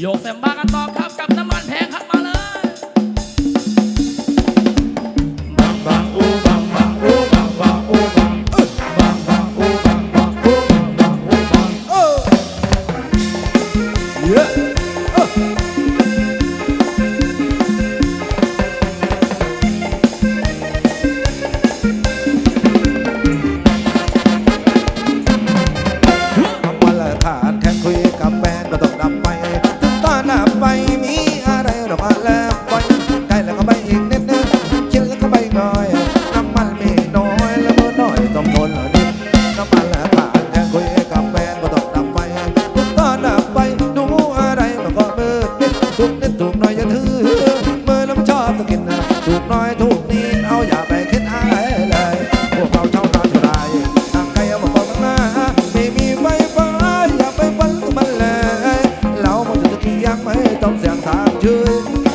โยกแซมบ้ากันต่อครับกับน้ำมันแพง จะกี่ยังไม่ต้องเสียงทางชื่อ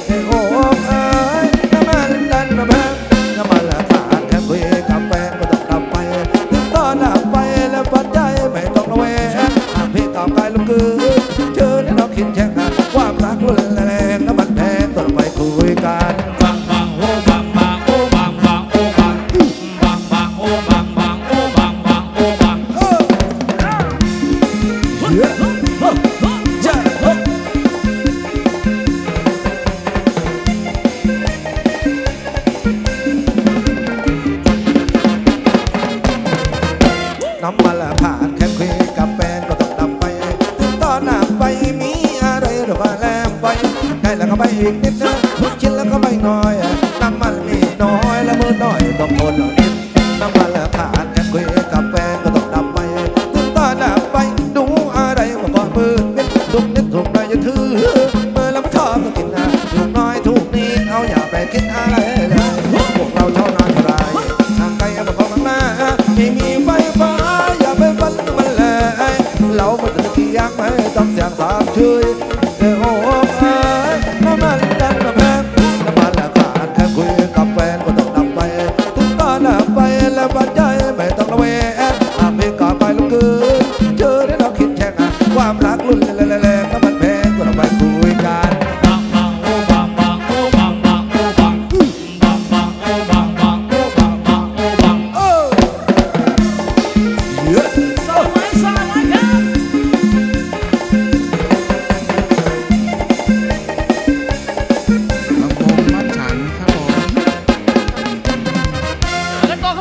เอ้โอ้เอ้ยน้ำมันดันมาแพงน้ำมันละขาดแค่คุยกับแฟนก็ต้องดับไป ถึงตอนดับไปแล้วปัจจัยไม่ต้องระแวงหากพี่ตอบกายลูกคือเจอแล้วคิดแช่งความรักรุน ล้แล้วก็ไปอีกนิดนึงคิดแล้วก็ไปหน่อย น้ำมันมีน้อยแล้วมือน้อยต้องทนหน่อยนิดน้ำมันละผ่านแค่คุยกับแฟนก็ต้องดับไปถึงตอนหนักไปดูอะไรมาก่อนมือนิดทุกนิดถูกหน่อย่าถือเมื่อแล้วไม่ชอบก็กินนะถูกน้อยถูกนิดเอาอย่าไปคิดอะไรเลยพวกเราเท่านั้นเท่าไรทางไกลมาของข้าหน้าไม่มีไฟฟ้าอย่าไปฝันมันเลยเราไม่ต้องกี่ยังไม่ต้องเสียงสามชื่อ